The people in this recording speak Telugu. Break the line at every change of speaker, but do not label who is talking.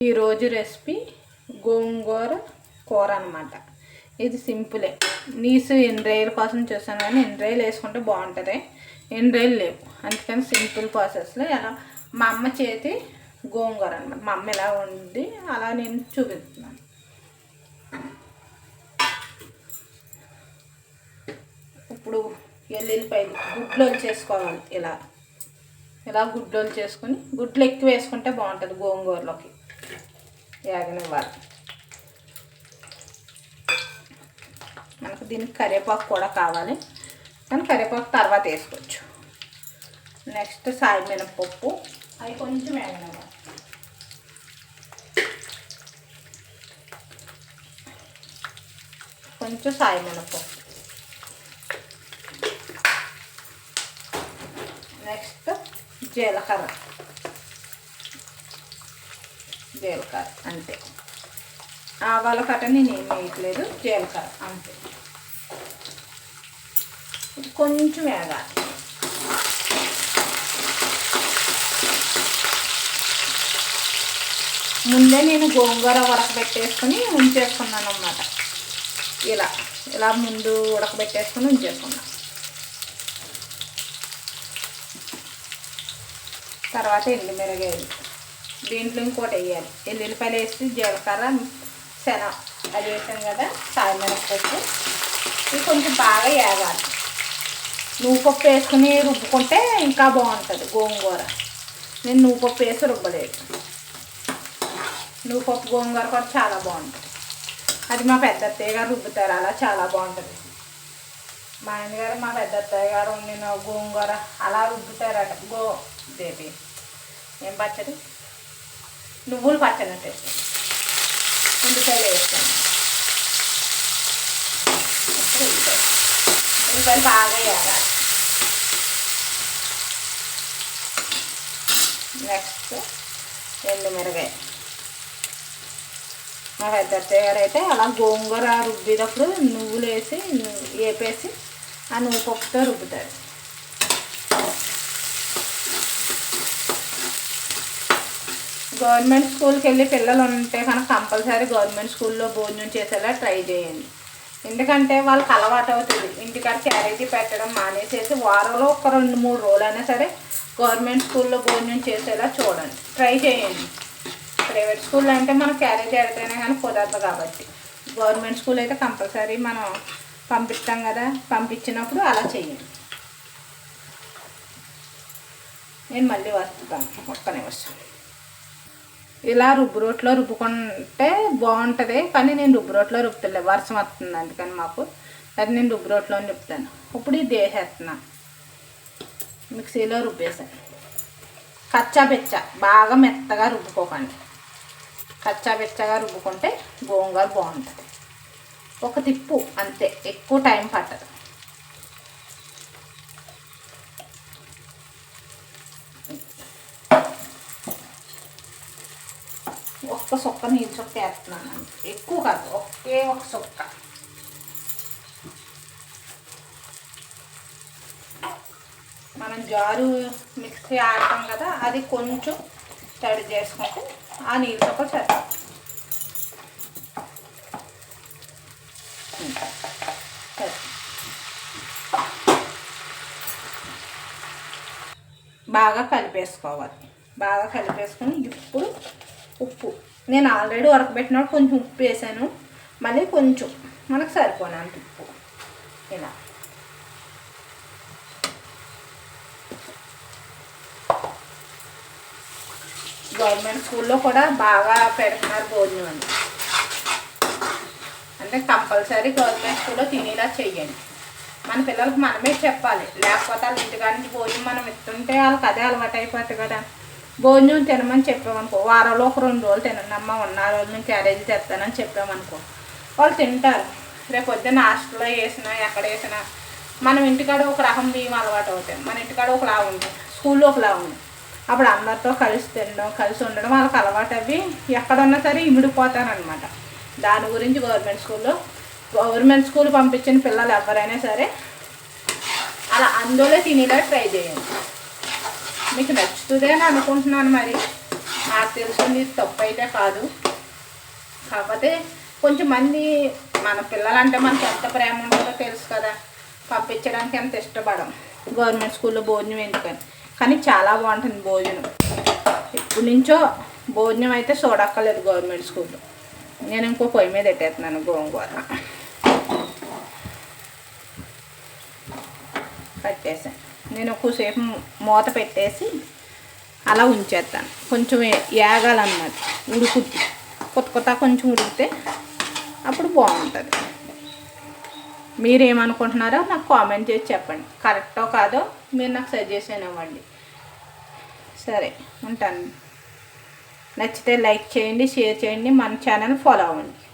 ఈరోజు రెసిపీ గోంగూర కూర అనమాట ఇది సింపులే. నీసు ఎండ్రాయిల కోసం చూసాను కానీ ఎండ్రాయిలు వేసుకుంటే బాగుంటుంది. ఎండ్రాయిలు లేవు. అందుకని సింపుల్ ప్రాసెస్లో ఎలా మా అమ్మ చేతి గోంగూర అనమాట మా అమ్మ ఎలా ఉంది అలా నేను చూపిస్తున్నాను. ఇప్పుడు ఎల్లుల్లిపాయలు గుడ్లు చేసుకోవాలి. ఇలా. ఇలా గుడ్లు చేసుకొని గుడ్లు ఎక్కువ వేసుకుంటే బాగుంటుంది గోంగూరలోకి. వేగనివ్వాలి మనకు దీనికి కరివేపాకు కూడా కావాలి. కానీ కరివేపాకు తర్వాత వేసుకోవచ్చు. నెక్స్ట్ సాయి మినపప్పు. అవి కొంచెం వేగనివ్వాలి. కొంచెం సాయి మినపప్పు. నెక్స్ట్ జీలకర్ర. జీలకర్ర అంతే. ఆవాల కట్ట నేను ఏం వేయట్లేదు జీలకర్ర అంతే. కొంచెం వేగాలి. ముందే నేను గోంగూర ఉడకబెట్టేసుకొని ఉంచేసుకున్నాను అన్నమాట. ఇలా ఇలా ముందు ఉడకబెట్టేసుకుని ఉంచేసుకున్నాను తర్వాత ఎండుమిరగాయలు. దీంట్లో ఇంకోటి వేయాలి. ఎల్లుల్లిపాయలు వేసి జీలకర్ర శన అది వేసాం కదా సాయమిరపప్పు ఇది కొంచెం బాగా వేగాలి నువ్వు పప్పు వేసుకుని రుబ్బుకుంటే ఇంకా బాగుంటుంది గోంగూర. నేను నువ్వు పప్పు వేసి రుబ్బలేదు. నువ్వు పప్పు గోంగూర కూడా చాలా బాగుంటుంది. అది మా పెద్ద అత్తయ్య గారు రుబ్బుతారు అలా చాలా బాగుంటుంది. మా ఆయనగారు మా పెద్ద అత్తయ్య గారు నేను గోంగూర అలా రుబ్బుతారట. గో దేవి ఏం పచ్చడి? నువ్వులు పచ్చడి అంటే ఉల్లిపాయలు వేస్తాను. ఉల్లిపాయలు బాగా వేయాలి నెక్స్ట్ ఎండు మిరగాయ మా పెద్ద అత్తయ్య గారు అయితే అలా గోంగూర రుబ్బేటప్పుడు నువ్వులు వేసి వేపేసి ఆ నువ్వు పప్పుతో రుబ్బుతారు. గవర్నమెంట్ స్కూల్కి వెళ్ళి పిల్లలు ఉంటే కనుక కంపల్సరీ గవర్నమెంట్ స్కూల్లో భోజనం చేసేలా ట్రై చేయండి. ఎందుకంటే వాళ్ళకి అలవాటు అవుతుంది. ఇంటికాడ క్యారేజీ పెట్టడం మానేసేసి వారంలో ఒక రెండు మూడు రోజులైనా సరే గవర్నమెంట్ స్కూల్లో భోజనం చేసేలా చూడండి. ట్రై చేయండి. ప్రైవేట్ స్కూల్లో అంటే మనం క్యారేజీ పెడితేనే కానీ కుదరదు కాబట్టి. గవర్నమెంట్ స్కూల్ అయితే కంపల్సరీ మనం పంపిస్తాం కదా పంపించినప్పుడు అలా చేయండి. నేను మళ్ళీ వస్తాను. ఒక్క నిమిషం. ఇలా రుబ్బు రోట్లో రుబ్బుకుంటే బాగుంటుంది కానీ నేను రుబ్బు రోట్లో రుబ్బుతులే వర్షం వస్తుంది అందుకని మాకు. అది నేను రుబ్బు రోట్లో రుబ్బుతాను ఇప్పుడు ఇది వేసేస్తున్నాను మిక్సీలో రుబ్బేసాను కచ్చా పెచ్చ బాగా మెత్తగా రుబ్బుకోకండి. కచ్చా పెచ్చగా రుబ్బుకుంటే గోంగూర బాగుంటుంది. ఒక తిప్పు అంతే. ఎక్కువ టైం పట్టదు. ఒక్క సొక్క నీళ్ళు చొక్క వేస్తున్నాను ఎక్కువ కాదు ఒకే ఒక సొక్క మనం జారు మిక్సీ ఆడతాం కదా అది కొంచెం తడి చేసుకుంటే ఆ నీళ్ళు చొక్క చేస్తాం బాగా కలిపేసుకోవాలి బాగా కలిపేసుకొని ఇప్పుడు నేను ఆల్రెడీ ఉడకబెట్టినప్పుడు కొంచెం ఉప్పు వేసాను. మళ్ళీ కొంచెం మనకు సరిపోనంత ఉప్పు. ఇలా. గవర్నమెంట్ స్కూల్లో కూడా బాగా పెడుతున్నారు భోజనం అని. అంటే కంపల్సరీ గవర్నమెంట్ స్కూల్లో తినేలా చెయ్యండి. మన పిల్లలకు మనమే చెప్పాలి. లేకపోతే వాళ్ళ ఇంటికాడ నుంచి భోజనం మనం ఇస్తుంటే వాళ్ళకి అదే అలవాటు అయిపోతుంది కదా. భోజనం తినమని చెప్పామనుకో వారంలో ఒక రెండు రోజులు తినండమ్మా ఉన్న రోజుల నుంచి క్యారేజీ తెస్తానని చెప్పామనుకో. వాళ్ళు తింటారు. రేపు పొద్దున్న హాస్టల్లో వేసినా ఎక్కడ వేసినా మనం ఇంటికాడ ఒక రకం బియ్యం అలవాటు అవుతాయి. మన ఇంటికాడ ఒకలా ఉంటాం స్కూల్లో ఒకలా ఉంది అప్పుడు అందరితో కలిసి తినడం కలిసి ఉండడం వాళ్ళకి అలవాటు అవి ఎక్కడున్నా సరే ఇమిడిపోతారనమాట. దాని గురించి గవర్నమెంట్ స్కూల్లో గవర్నమెంట్ స్కూల్ పంపించిన పిల్లలు ఎవరైనా సరే అలా అందులో తినేలా ట్రై చేయండి. మీకు నచ్చుతుంది అని అనుకుంటున్నాను మరి. నాకు తెలుస్తుంది తప్పు అయితే కాదు. కాకపోతే కొంచెం మంది మన పిల్లలంటే మనకి ఎంత ప్రేమ ఉంటుందో తెలుసు కదా. పంపించడానికి ఎంత ఇష్టపడం. గవర్నమెంట్ స్కూల్లో భోజనం ఎందుకని. కానీ చాలా బాగుంటుంది భోజనం. ఇప్పటి నుంచో భోజనం అయితే చూడక్కర్లేదు గవర్నమెంట్ స్కూల్లో. నేను ఇంకో పొయ్యి మీద పెట్టేస్తున్నాను గోంగూర. కట్టేసాను నేను ఎక్కువసేపు మూత పెట్టేసి అలా ఉంచేస్తాను కొంచెం ఏగాలన్నమాట. ఉడుకుద్ది. కొత్త కొత్త కొంచెం ఉడికితే అప్పుడు బాగుంటుంది. మీరేమనుకుంటున్నారో నాకు కామెంట్ చేసి చెప్పండి. కరెక్టో కాదో మీరు నాకు సజెషన్ ఇవ్వండి. సరే ఉంటాను. నచ్చితే లైక్ చేయండి షేర్ చేయండి మన ఛానల్ ఫాలో అవ్వండి.